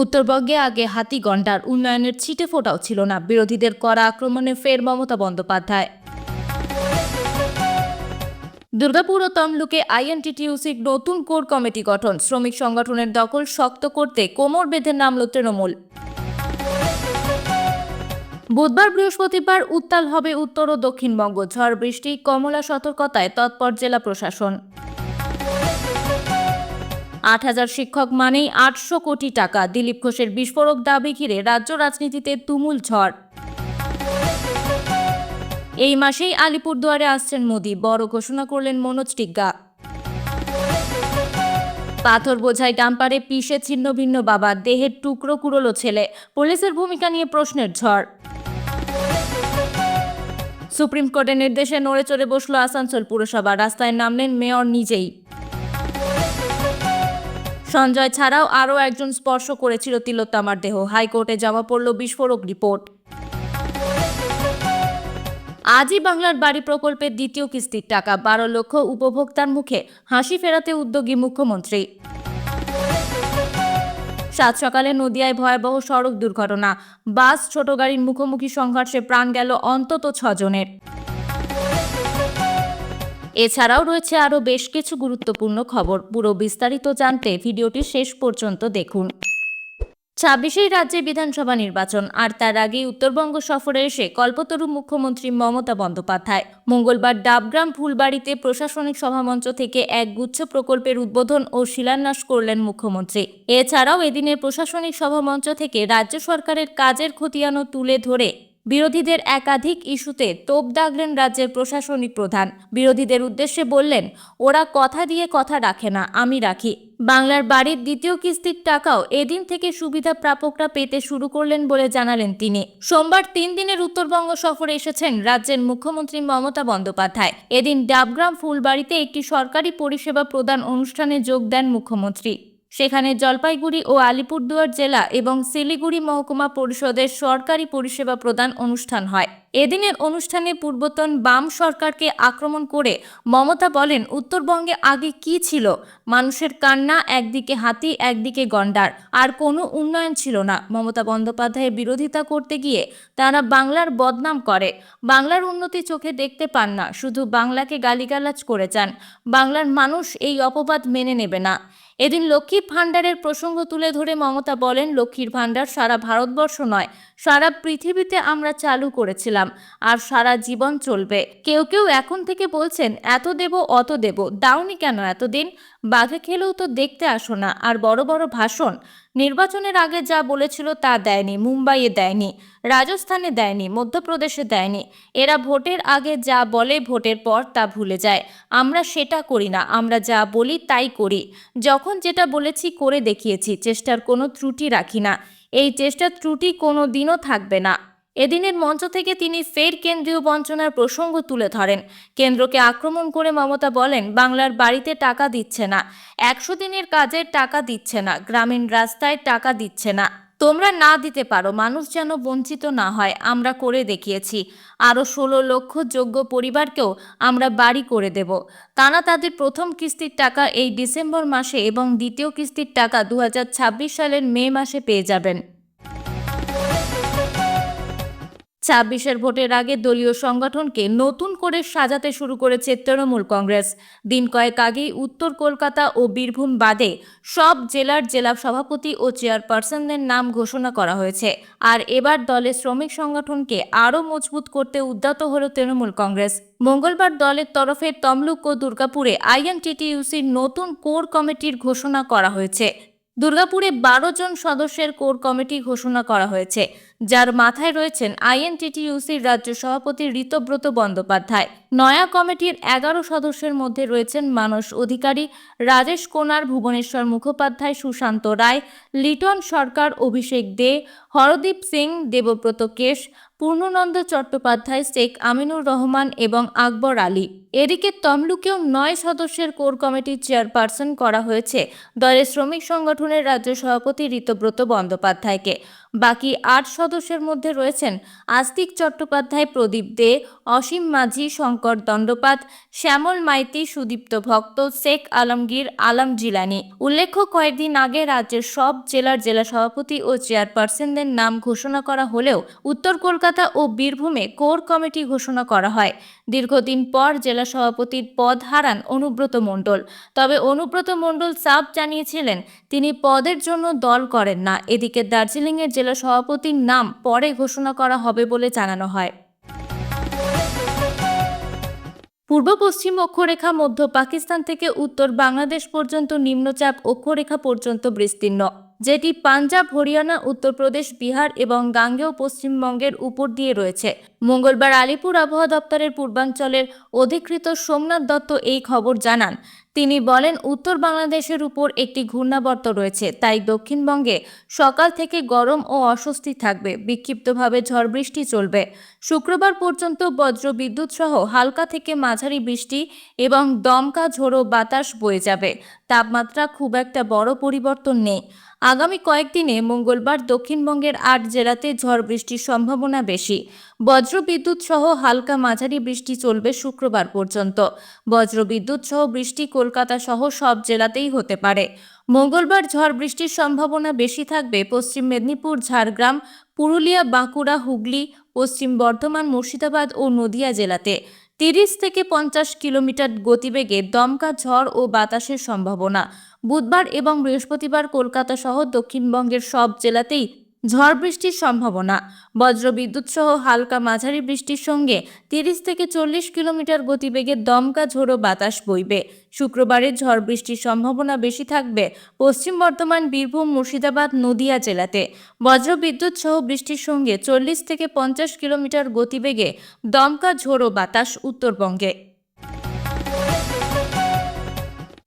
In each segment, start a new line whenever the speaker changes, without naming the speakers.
উত্তরবঙ্গে আগে হাতি গন্ডার উন্নয়নের ছিটে ফোটাও ছিল না। বিরোধীদের করা আক্রমণে ফের মমতা বন্দ্যোপাধ্যায়। দুর্গাপুর ও তমলুকে আইএনটিটিউসির নতুন কোর কমিটি গঠন। শ্রমিক সংগঠনের দখল শক্ত করতে কোমর বেঁধে নামল তৃণমূল। বুধবার বৃহস্পতিবার উত্তাল হবে উত্তর ও দক্ষিণবঙ্গ। ঝড় বৃষ্টি, কমলা সতর্কতায় তৎপর জেলা প্রশাসন। আট হাজার শিক্ষক মানেই আটশো কোটি টাকা। দিলীপ ঘোষের বিস্ফোরক দাবি ঘিরে রাজ্য রাজনীতিতে তুমুল ঝড়। এই মাসেই আলিপুরদুয়ারে আসছেন মোদি। বড় ঘোষণা করলেন মনোজ টিগ্গা। পাথর বোঝাই ডাম্পারে পিষে ছিন্ন ভিন্ন বাবা। দেহের টুকরো কুড়োলো ছেলে। পুলিশের ভূমিকা নিয়ে প্রশ্নের ঝড়। সুপ্রিম কোর্টের নির্দেশে নড়ে চড়ে বসল আসানসোল পুরসভা। রাস্তায় নামলেন মেয়র নিজেই। সঞ্জয় ছাড়াও আরও একজন স্পর্শ করেছিল তিলোত্তমার দেহ। হাইকোর্টে জমা পড়ল বিস্ফোরক রিপোর্ট। আজই বাংলার বাড়ি প্রকল্পের দ্বিতীয় কিস্তির টাকা, বারো লক্ষ উপভোক্তার মুখে হাসি ফেরাতে উদ্যোগী মুখ্যমন্ত্রী। সাত সকালে নদিয়ায় ভয়াবহ সড়ক দুর্ঘটনা। বাস, ছোট গাড়ির মুখোমুখি সংঘর্ষে প্রাণ গেল অন্তত ছজনের। এছাড়াও রয়েছে আরও বেশ কিছু গুরুত্বপূর্ণ খবর। পুরো বিস্তারিত জানতে ভিডিওটি শেষ পর্যন্ত দেখুন। ছাব্বিশেই রাজ্যে বিধানসভা নির্বাচন, আর তার আগেই উত্তরবঙ্গ সফরে এসে কল্পতরু মুখ্যমন্ত্রী মমতা বন্দ্যোপাধ্যায়। মঙ্গলবার ডাবগ্রাম ফুলবাড়িতে প্রশাসনিক সভামঞ্চ থেকে এক গুচ্ছ প্রকল্পের উদ্বোধন ও শিলান্যাস করলেন মুখ্যমন্ত্রী। এছাড়াও এদিনের প্রশাসনিক সভামঞ্চ থেকে রাজ্য সরকারের কাজের খতিয়ানো তুলে ধরে বিরোধীদের একাধিক ইস্যুতে তোপ দাগলেন রাজ্যের প্রশাসনিক প্রধান। বিরোধীদের উদ্দেশ্যে বললেন, ওরা কথা দিয়ে কথা রাখে না, আমি রাখি। বাংলার বাড়ির দ্বিতীয় কিস্তির টাকাও এদিন থেকে সুবিধা প্রাপকরা পেতে শুরু করলেন বলে জানালেন তিনি। সোমবার তিন দিনের উত্তরবঙ্গ সফরে এসেছেন রাজ্যের মুখ্যমন্ত্রী মমতা বন্দ্যোপাধ্যায়। এদিন ডাবগ্রাম ফুলবাড়িতে একটি সরকারি পরিষেবা প্রদান অনুষ্ঠানে যোগ দেন মুখ্যমন্ত্রী। সেখানে জলপাইগুড়ি ও আলিপুরদুয়ার জেলা এবং শিলিগুড়ি মহকুমা পরিষদের সরকারি পরিষেবা প্রদান অনুষ্ঠান হয়। এদিনের অনুষ্ঠানে পূর্বতন বাম সরকারকে আক্রমণ করে মমতা বলেন, উত্তরবঙ্গে আগে কি ছিল? মানুষের কান্না, একদিকে হাতি, একদিকে গন্ডার। আর কোনো উন্নয়ন ছিল না। মমতা বন্দ্যোপাধ্যায়ের বিরোধিতা করতে গিয়ে তারা বাংলার বদনাম করে। বাংলার উন্নতি চোখে দেখতে পান না, শুধু বাংলাকে গালিগালাজ করে যান। বাংলার মানুষ এই অপবাদ মেনে নেবে না। এদিন লক্ষ্মীর ভাণ্ডারের প্রসঙ্গ তুলে ধরে মমতা বলেন, লক্ষ্মীর ভাণ্ডার সারা ভারতবর্ষ নয়, সারা পৃথিবীতে আমরা চালু করেছিলাম, আর সারা জীবন চলবে। কেউ কেউ এখন থেকে বলছেন, এত দেব, অত দেব, দাওনি কেন এতদিন? বাঘে খেলেও তো দেখতে আসো না, আর বড় বড় ভাষণ। নির্বাচনের আগে যা বলেছিল তা দেয়নি, মুম্বাইয়ে দেয়নি, রাজস্থানে দেয়নি, মধ্যপ্রদেশে দেয়নি। এরা ভোটের আগে যা বলে ভোটের পর তা ভুলে যায়। আমরা সেটা করি না, আমরা যা বলি তাই করি। যখন যেটা বলেছি করে দেখিয়েছি, চেষ্টার কোনো ত্রুটি রাখি না। এই চেষ্টার ত্রুটি কোনো দিনও থাকবে না। এদিনের মঞ্চ থেকে তিনি ফের কেন্দ্রীয় বঞ্চনার প্রসঙ্গ তুলে ধরেন। কেন্দ্রকে আক্রমণ করে মমতা বলেন, বাংলার বাড়িতে টাকা দিচ্ছে না। একশো দিনের কাজের টাকা দিচ্ছে না। গ্রামীণ রাস্তায় টাকা দিচ্ছে না। তোমরা না দিতে পারো। মানুষ যেন বঞ্চিত না হয়, আমরা করে দেখিয়েছি। আরও ষোলো লক্ষ যোগ্য পরিবারকেও আমরা বাড়ি করে দেব। তারা তাদের প্রথম কিস্তির টাকা এই ডিসেম্বর মাসে এবং দ্বিতীয় কিস্তির টাকা দু হাজার ছাব্বিশ সালের মে মাসে পেয়ে যাবেন। ছাব্বিশের ভোটের আগে দলীয় সংগঠনকে নতুন করে সাজাতে শুরু করেছে তৃণমূল কংগ্রেস। দিন কয়েক আগেই উত্তর কলকাতা ও বীরভূম বাদে সব জেলার জেলা সভাপতি ও চেয়ারপারসনদের নাম ঘোষণা করা হয়েছে। আর এবার দলের শ্রমিক সংগঠনকে আরও মজবুত করতে উদ্যত হল তৃণমূল কংগ্রেস। মঙ্গলবার দলের তরফে তমলুক ও দুর্গাপুরে আইএনটিটিইউসির নতুন কোর কমিটির ঘোষণা করা হয়েছে। দুর্গাপুরে বারো জন সদস্যের কোর কমিটি ঘোষণা করা হয়েছে, যার মাথায় রয়েছেন আইএনটিটিইউসির রাজ্য সভাপতি ঋতব্রত বন্দ্যোপাধ্যায়। নয়া কমিটির এগারো সদস্যের মধ্যে রয়েছেন মানস অধিকারী, রাজেশ কোনার, ভুবনেশ্বর মুখোপাধ্যায়, সুশান্ত রায়, লিটন সরকার, অভিষেক দে, হরদীপ সিং, দেবব্রত কেশ পূর্ণনন্দ চট্টোপাধ্যায়, শেখ আমিনুর রহমান এবং আকবর আলী। এদিকে তমলুকেও নয় সদস্যের কোর কমিটির চেয়ারপারসন করা হয়েছে। দলের শ্রমিক সংগঠনের রাজ্য সভাপতি ঋতব্রত বন্দ্যোপাধ্যায়কে। বাকি আট সদস্যের মধ্যে রয়েছেন আস্তিক চট্টোপাধ্যায় প্রদীপ দে, অসীম মাঝি, শঙ্কর দণ্ডপাত, শ্যামল মাইতি, সুদীপ্ত ভক্ত, শেখ আলমগীর, আলম জিলানি। উল্লেখ্য, কয়েকদিন আগে রাজ্যের সব জেলার জেলা সভাপতি ও চেয়ারপারসনদের নাম ঘোষণা করা হলেও উত্তর কলকাতা ও বীরভূমে কোর কমিটি ঘোষণা করা হয়। দীর্ঘদিন পর জেলা সভাপতির পদ হারান অনুব্রত মণ্ডল। তবে অনুব্রত মণ্ডল সাফ জানিয়েছিলেন, তিনি পদের জন্য দল করেন না। এদিকে দার্জিলিংয়ের জেলা সভাপতির নাম পরে ঘোষণা করা হবে বলে জানানো হয়। পূর্ব পশ্চিম অক্ষরেখা মধ্য পাকিস্তান থেকে উত্তর বাংলাদেশ পর্যন্ত নিম্নচাপ অক্ষরেখা পর্যন্ত বিস্তীর্ণ। যেটি পাঞ্জাব, হরিয়ানা, উত্তরপ্রদেশ, বিহার এবং গাঙ্গেয় পশ্চিমবঙ্গের উপর দিয়ে রয়েছে। মঙ্গলবার আলিপুর আবহাওয়া দপ্তরের পূর্বাঞ্চলের অধিকৃত সোমনাথ দত্ত এই খবর জানান। তিনি বলেন, উত্তর বাংলাদেশের উপর একটি ঘূর্ণাবর্ত রয়েছে, তাই দক্ষিণবঙ্গে সকাল থেকে গরম ও অস্বস্তি থাকবে, বিক্ষিপ্তভাবে ঝড় বৃষ্টি চলবে। শুক্রবার পর্যন্ত বজ্র বিদ্যুৎ সহ হালকা থেকে মাঝারি বৃষ্টি এবং দমকা ঝোড়ো বাতাস বয়ে যাবে। তাপমাত্রা খুব একটা বড় পরিবর্তন নেই। আগামী কয়েকদিনে মঙ্গলবার দক্ষিণবঙ্গের আট জেলাতে ঝড় বৃষ্টির সম্ভাবনা বেশি। বজ্র বিদ্যুৎ সহ হালকা মাঝারি বৃষ্টি চলবে শুক্রবার পর্যন্ত। বজ্র বিদ্যুৎ সহ বৃষ্টি কলকাতা সহ সব জেলাতেই হতে পারে। মঙ্গলবার ঝড় বৃষ্টির সম্ভাবনা বেশি থাকবে পশ্চিম মেদিনীপুর, ঝাড়গ্রাম, পুরুলিয়া, বাঁকুড়া, হুগলি, পশ্চিম বর্ধমান, মুর্শিদাবাদ ও নদিয়া জেলাতে। তিরিশ থেকে পঞ্চাশ কিলোমিটার গতিবেগে দমকা ঝড় ও বাতাসের সম্ভাবনা। বুধবার এবং বৃহস্পতিবার কলকাতা সহ দক্ষিণবঙ্গের সব জেলাতেই ঝড় বৃষ্টির সম্ভাবনা। বজ্রবিদ্যুৎ সহ হালকা মাঝারি বৃষ্টির সঙ্গে তিরিশ থেকে চল্লিশ কিলোমিটার গতিবেগে দমকা ঝোড়ো বাতাস বইবে। শুক্রবারে ঝড় বৃষ্টির সম্ভাবনা বেশি থাকবে পশ্চিম বর্ধমান, বীরভূম, মুর্শিদাবাদ, নদিয়া জেলাতে। বজ্রবিদ্যুৎ সহ বৃষ্টির সঙ্গে চল্লিশ থেকে পঞ্চাশ কিলোমিটার গতিবেগে দমকা ঝোড়ো বাতাস উত্তরবঙ্গে।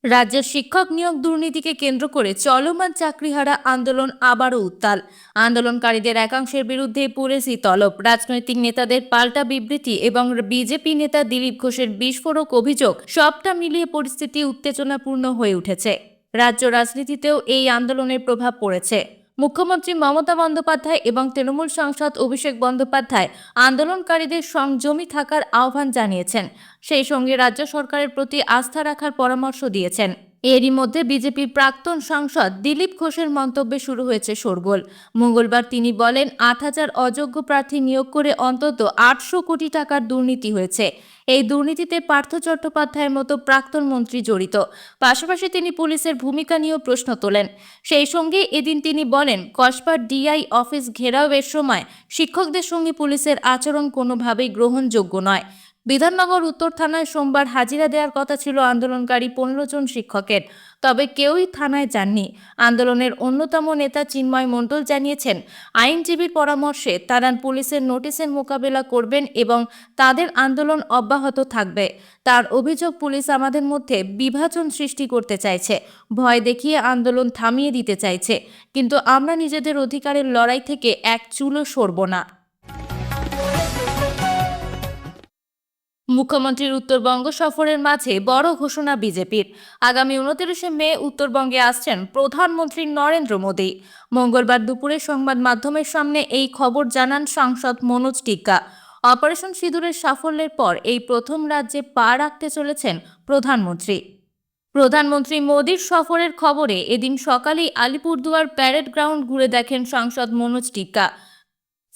রাজ্যের শিক্ষক নিয়োগ দুর্নীতিকে কেন্দ্র করে চলমান চাকরিহারা আন্দোলন আবারও উত্তাল। আন্দোলনকারীদের একাংশের বিরুদ্ধে পুলিশি তলব। রাজনৈতিক নেতাদের পাল্টা বিবৃতি এবং বিজেপি নেতা দিলীপ ঘোষের বিস্ফোরক অভিযোগ সবটা মিলিয়ে পরিস্থিতি উত্তেজনাপূর্ণ হয়ে উঠেছে। রাজ্য রাজনীতিতেও এই আন্দোলনের প্রভাব পড়েছে। মুখ্যমন্ত্রী মমতা বন্দ্যোপাধ্যায় এবং তৃণমূল সাংসদ অভিষেক বন্দ্যোপাধ্যায় আন্দোলনকারীদের সংযমী থাকার আহ্বান জানিয়েছেন। সেই সঙ্গে রাজ্য সরকারের প্রতি আস্থা রাখার পরামর্শ দিয়েছেন। এরই মধ্যে বিজেপির প্রাক্তন সাংসদ দিলীপ ঘোষের মন্তব্যে শুরু হয়েছে শোরগোল। মঙ্গলবার তিনি বলেন, আট হাজার অযোগ্য প্রার্থী নিয়োগ করে অন্তত আটশো কোটি টাকার দুর্নীতি হয়েছে। এই দুর্নীতিতে পার্থ চট্টোপাধ্যায়ের মতো প্রাক্তন মন্ত্রী জড়িত। পাশাপাশি তিনি পুলিশের ভূমিকা নিয়েও প্রশ্ন তোলেন। সেই সঙ্গে এদিন তিনি বলেন কসবার ডিআই অফিস ঘেরাওয়ের সময় শিক্ষকদের সঙ্গে পুলিশের আচরণ কোনোভাবেই গ্রহণযোগ্য নয়। বিধাননগর উত্তর থানায় সোমবার হাজিরা দেওয়ার কথা ছিল আন্দোলনকারী পনেরো জন শিক্ষকের। তবে কেউই থানায় যাননি। আন্দোলনের অন্যতম নেতা চিন্ময় মণ্ডল জানিয়েছেন, আইনজীবীর পরামর্শে তারা পুলিশের নোটিশের মোকাবেলা করবেন এবং তাদের আন্দোলন অব্যাহত থাকবে। তার অভিযোগ, পুলিশ আমাদের মধ্যে বিভাজন সৃষ্টি করতে চাইছে, ভয় দেখিয়ে আন্দোলন থামিয়ে দিতে চাইছে। কিন্তু আমরা নিজেদের অধিকারের লড়াই থেকে এক চুলও সরব না। মুখ্যমন্ত্রীর উত্তরবঙ্গ সফরের মাঝে বড় ঘোষণা বিজেপির। আগামী উনতিরিশে মে উত্তরবঙ্গে আসছেন প্রধানমন্ত্রী নরেন্দ্র মোদী। মঙ্গলবার দুপুরে সংবাদ মাধ্যমের সামনে এই খবর জানান সাংসদ মনোজ টিক্কা। অপারেশন সিঁদুরের সাফল্যের পর এই প্রথম রাজ্যে পা রাখতে চলেছেন প্রধানমন্ত্রী। প্রধানমন্ত্রী মোদীর সফরের খবরে এদিন সকালেই আলিপুরদুয়ার প্যারেড গ্রাউন্ড ঘুরে দেখেন সাংসদ মনোজ টিক্কা।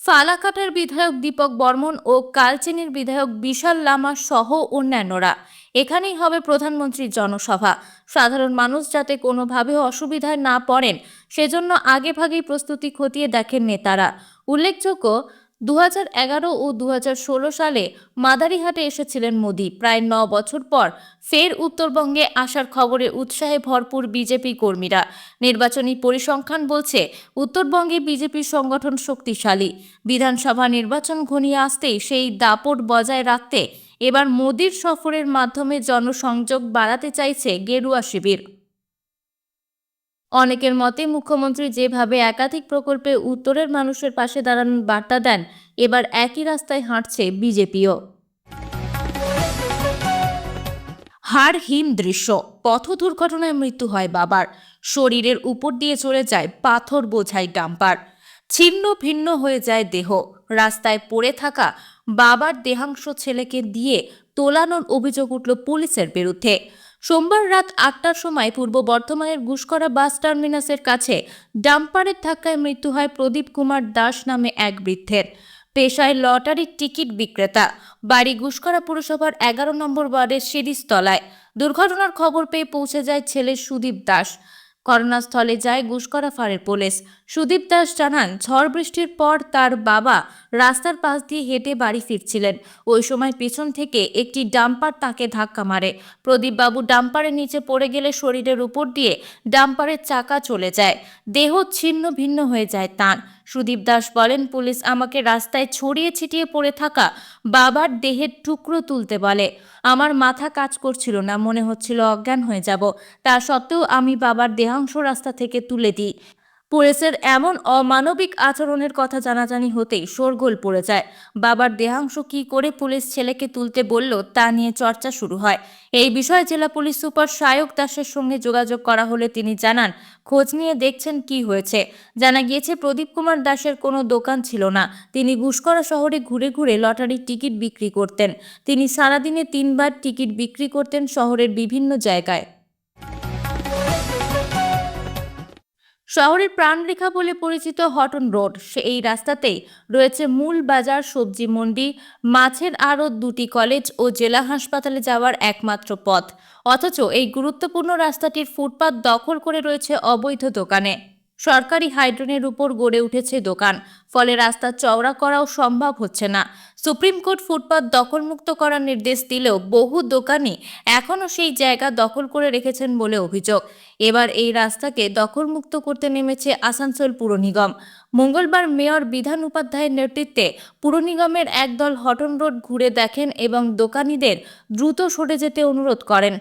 ফালাকাটার বিধায়ক দীপক বর্মন ও কালচিনির বিধায়ক বিশাল লামা সহ অন্যান্যরা। এখানেই হবে প্রধানমন্ত্রীর জনসভা। সাধারণ মানুষ যাতে কোনোভাবে অসুবিধায় না পড়েন, সেজন্য আগেভাগেই প্রস্তুতি খতিয়ে দেখেন নেতারা। উল্লেখযোগ্য দু ও দু হাজার ষোলো সালে মাদারিহাটে এসেছিলেন মোদি। প্রায় ন বছর পর ফের উত্তরবঙ্গে আসার খবরে উৎসাহে ভরপুর বিজেপি কর্মীরা। নির্বাচনী পরিসংখ্যান বলছে, উত্তরবঙ্গে বিজেপির সংগঠন শক্তিশালী। বিধানসভা নির্বাচন ঘনিয়ে আসতেই সেই দাপট বজায় রাখতে এবার মোদির সফরের মাধ্যমে জনসংযোগ বাড়াতে চাইছে গেরুয়া শিবির। অনেকের মতে মুখ্যমন্ত্রী যেভাবে একাধিক প্রকল্পে উত্তরের মানুষের পাশে দাঁড়ানোর বার্তা দেন, এবার একই রাস্তায় হাঁটছে বিজেপিও। হাড় হিম দৃশ্য, পথ দুর্ঘটনায় মৃত্যু হয় বাবার। শরীরের উপর দিয়ে চলে যায় পাথর বোঝাই ডাম্পার। ছিন্ন ভিন্ন হয়ে যায় দেহ। রাস্তায় পড়ে থাকা বাবার দেহাংশ ছেলেকে দিয়ে তোলানোর অভিযোগ উঠল পুলিশের বিরুদ্ধে। সোমবার রাত আটটার সময় পূর্ব বর্ধমানের গুসকরা বাস টার্মিনাসের কাছে ডাম্পারের ধাক্কায় মৃত্যু হয় প্রদীপ কুমার দাস নামে এক বৃদ্ধের। পেশায় লটারির টিকিট বিক্রেতা। বাড়ি গুসকরা পুরসভার এগারো নম্বর ওয়ার্ডের সিরিজতলায়। দুর্ঘটনার খবর পেয়ে পৌঁছে যায় ছেলে সুদীপ দাস। ঘটনাস্থলে যায় গুসকরা ফাঁড়ের পুলিশ। সুদীপ দাস জানান, ঝড় বৃষ্টির পর তার বাবা রাস্তার পাশ দিয়ে হেঁটে বাড়ি ফিরছিলেন। ওই সময় পিছন থেকে একটি ডাম্পার তাকে ধাক্কা মারে। প্রদীপবাবু ডাম্পারের নিচে পড়ে গেলে শরীরের উপর দিয়ে ডাম্পারের চাকা চলে যায়। দেহ ছিন্ন ভিন্ন হয়ে যায় তাঁর। সুদীপ দাস বলেন, পুলিশ আমাকে রাস্তায় ছড়িয়ে ছিটিয়ে পড়ে থাকা বাবার দেহের টুকরো তুলতে বলে। আমার মাথা কাজ করছিল না, মনে হচ্ছিল অজ্ঞান হয়ে যাব। তা সত্ত্বেও আমি বাবার দেহাংশ রাস্তা থেকে তুলে দিই। পুলিশের এমন অমানবিক আচরণের কথা জানাজানি হতেই শোরগোল পড়ে যায়। বাবার দেহাংশ কী করে পুলিশ ছেলেকে তুলতে বলল তা নিয়ে চর্চা শুরু হয়। এই বিষয়ে জেলা পুলিশ সুপার সায়ক দাসের সঙ্গে যোগাযোগ করা হলে তিনি জানান, খোঁজ নিয়ে দেখছেন কি হয়েছে। জানা গিয়েছে, প্রদীপ কুমার দাসের কোনো দোকান ছিল না। তিনি ঘুষকরা শহরে ঘুরে ঘুরে লটারির টিকিট বিক্রি করতেন। তিনি সারাদিনে তিনবার টিকিট বিক্রি করতেন শহরের বিভিন্ন জায়গায়। শহরের প্রাণরেখা বলে পরিচিত হটন রোড। এই রাস্তাতেই রয়েছে মূল বাজার, সবজি মন্ডি, মাছের আড়ত দুটি কলেজ ও জেলা হাসপাতালে যাওয়ার একমাত্র পথ। অথচ এই গুরুত্বপূর্ণ রাস্তাটির ফুটপাত দখল করে রয়েছে অবৈধ দোকানে। সরকারি হাইড্রোনের উপর গড়ে উঠেছে দোকান। ফলে রাস্তা চওড়া করাও সম্ভব হচ্ছে না। সুপ্রিম কোর্ট ফুটপাত দখলমুক্ত করার নির্দেশ দিলেও বহু দোকানি এখনও সেই জায়গা দখল করে রেখেছেন বলে অভিযোগ। এবার এই রাস্তাকে দখলমুক্ত করতে নেমেছে আসানসোল পুর নিগম। মঙ্গলবার মেয়র বিধান উপাধ্যায়ের নেতৃত্বে পুর নিগমের একদল হটন রোড ঘুরে দেখেন এবং দোকানিদের দ্রুত সরে যেতে অনুরোধ করেন।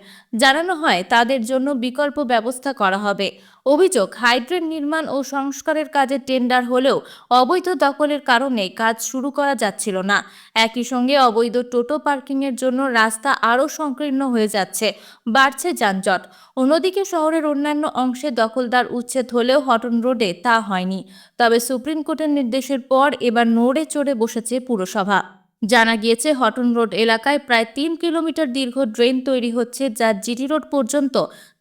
জানানো হয় তাদের জন্য বিকল্প ব্যবস্থা করা হবে। অভিযোগ, হাইড্রেন নির্মাণ ও সংস্কারের কাজে টেন্ডার হলেও অবৈধ দখলের কারণে কাজ শুরু করা যাচ্ছিল না। একই সঙ্গে অবৈধ টোটো পার্কিংয়ের জন্য রাস্তা আরও সংকীর্ণ হয়ে যাচ্ছে, বাড়ছে যানজট। অন্যদিকে শহরের অন্যান্য অংশে দখলদার উচ্ছেদ হলেও হটন রোডে তা হয়নি। তবে সুপ্রিম কোর্টের নির্দেশের পর এবার নড়ে চড়ে বসেছে পুরসভা। জানা গিয়েছে, হটন রোড এলাকায় প্রায় তিন কিলোমিটার দীর্ঘ ড্রেন তৈরি হচ্ছে যা জিটি রোড পর্যন্ত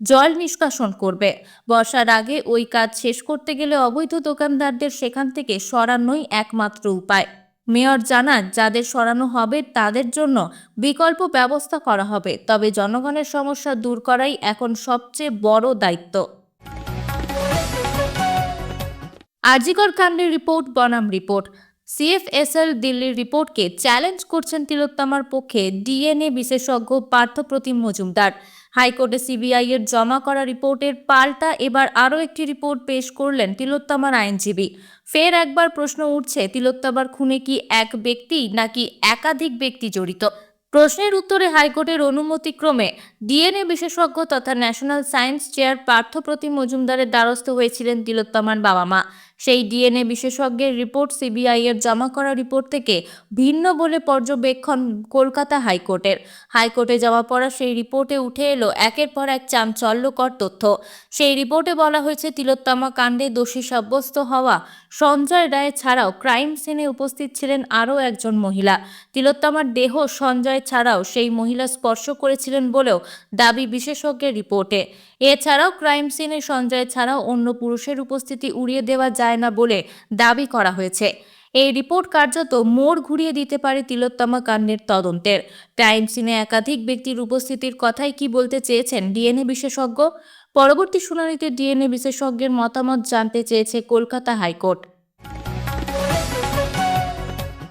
জল নিষ্কাশন করবে। বর্ষার আগে ওই কাজ শেষ করতে গেলে অবৈধ দোকানদারদের সেখান থেকে সরানোই একমাত্র উপায়। মেয়র জানান, যাদের সরানো হবে তাদের জন্য বিকল্প ব্যবস্থা করা হবে, তবে জনগণের সমস্যা দূর করাই এখন সবচেয়ে বড় দায়িত্ব। আরজিকর কাণ্ডের রিপোর্ট, বনাম রিপোর্ট। সিএফএসএল দিল্লির রিপোর্টকে চ্যালেঞ্জ করছেন তিলোত্তমার পক্ষে ডিএনএ বিশেষজ্ঞ পার্থপ্রতিম মজুমদার। হাইকোর্টে সিবিআই এর জমা করা রিপোর্টের পাল্টা এবার আরও একটি রিপোর্ট পেশ করলেন তিলোত্তমার আইনজীবী। ফের একবার প্রশ্ন উঠছে, তিলোত্তমার খুনে কি এক ব্যক্তি নাকি একাধিক ব্যক্তি জড়িত? প্রশ্নের উত্তরে হাইকোর্টের অনুমতিক্রমে ডিএনএ বিশেষজ্ঞ তথা ন্যাশনাল সায়েন্স চেয়ার পার্থপ্রতিম মজুমদারের দ্বারস্থ হয়েছিলেন তিলোত্তমার বাবা মা। সেই ডিএনএ বিশেষজ্ঞের রিপোর্ট সিবিআই এর জমা করা রিপোর্ট থেকে ভিন্ন বলে পর্যবেক্ষণ কলকাতা হাইকোর্টের। হাইকোর্টে জমা পড়া সেই রিপোর্টে উঠে এলো একের পর এক চাঞ্চল্যকর তথ্য। সেই রিপোর্টে বলা হয়েছে, তিলোত্তমা কাণ্ডে দোষী সাব্যস্ত হওয়া সঞ্জয় রায় ছাড়াও ক্রাইম সিনে উপস্থিত ছিলেন আরও একজন মহিলা। তিলোত্তমার দেহ সঞ্জয় ছাড়াও সেই মহিলা স্পর্শ করেছিলেন বলেও দাবি বিশেষজ্ঞের রিপোর্টে। এছাড়াও ক্রাইম সিনে সঞ্জয় ছাড়াও অন্য পুরুষের উপস্থিতি উড়িয়ে দেওয়া যায় না বলে দাবি করা হয়েছে। এই রিপোর্ট কার্যত মোড় ঘুরিয়ে দিতে পারে তিলোত্তমা কাণ্ডের তদন্তের। ক্রাইম সিনে একাধিক ব্যক্তির উপস্থিতির কথাই কি বলতে চেয়েছেন ডিএনএ বিশেষজ্ঞ? পরবর্তী শুনানিতে ডিএনএ বিশেষজ্ঞের মতামত জানতে চেয়েছে কলকাতা হাইকোর্ট।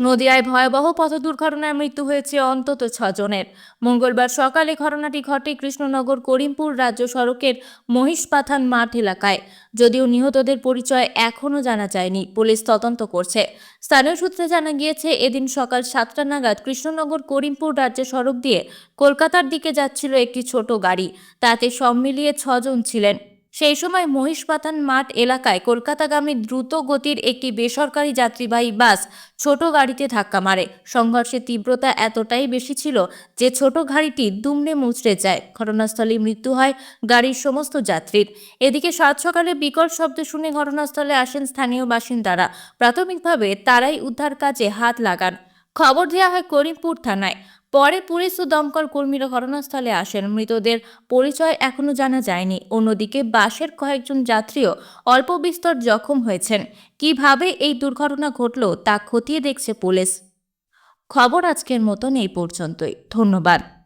নদিয়ায় ভয়াবহ পথ দুর্ঘটনায় মৃত্যু হয়েছে অন্তত ছজনের। মঙ্গলবার সকালে ঘটনাটি ঘটে কৃষ্ণনগর করিমপুর রাজ্য সড়কের মহিষপাথান মাঠ এলাকায়। যদিও নিহতদের পরিচয় এখনও জানা যায়নি, পুলিশ তদন্ত করছে। স্থানীয় সূত্রে জানা গিয়েছে, এদিন সকাল সাতটা নাগাদ কৃষ্ণনগর করিমপুর রাজ্য সড়ক দিয়ে কলকাতার দিকে যাচ্ছিল একটি ছোট গাড়ি। তাতে সব মিলিয়ে ছজন ছিলেন। সেই সময় মহিষপাতান মাঠ এলাকায় কলকাতাগামী দ্রুত গতির একটি বেসরকারি যাত্রীবাহী বাস ছোট গাড়িতে ধাক্কা মারে। সংঘর্ষের তীব্রতা এতটাই বেশি ছিল যে ছোট গাড়িটি দুমড়ে মুচড়ে যায়। ঘটনাস্থলে মৃত্যু হয় গাড়ির সমস্ত যাত্রীর। এদিকে সাত সকালে বিকট শব্দ শুনে ঘটনাস্থলে আসেন স্থানীয় বাসিন্দারা। প্রাথমিকভাবে তারাই উদ্ধার কাজে হাত লাগান। খবর দেওয়া হয় করিমপুর থানায়। পরে পুলিশ ও দমকল কর্মীরা ঘটনাস্থলে আসেন। মৃতদের পরিচয় এখনও জানা যায়নি। অন্যদিকে বাসের কয়েকজন যাত্রীও অল্প বিস্তর জখম হয়েছেন। কীভাবে এই দুর্ঘটনা ঘটল তা খতিয়ে দেখছে পুলিশ। খবর আজকের মতন এই পর্যন্তই। ধন্যবাদ।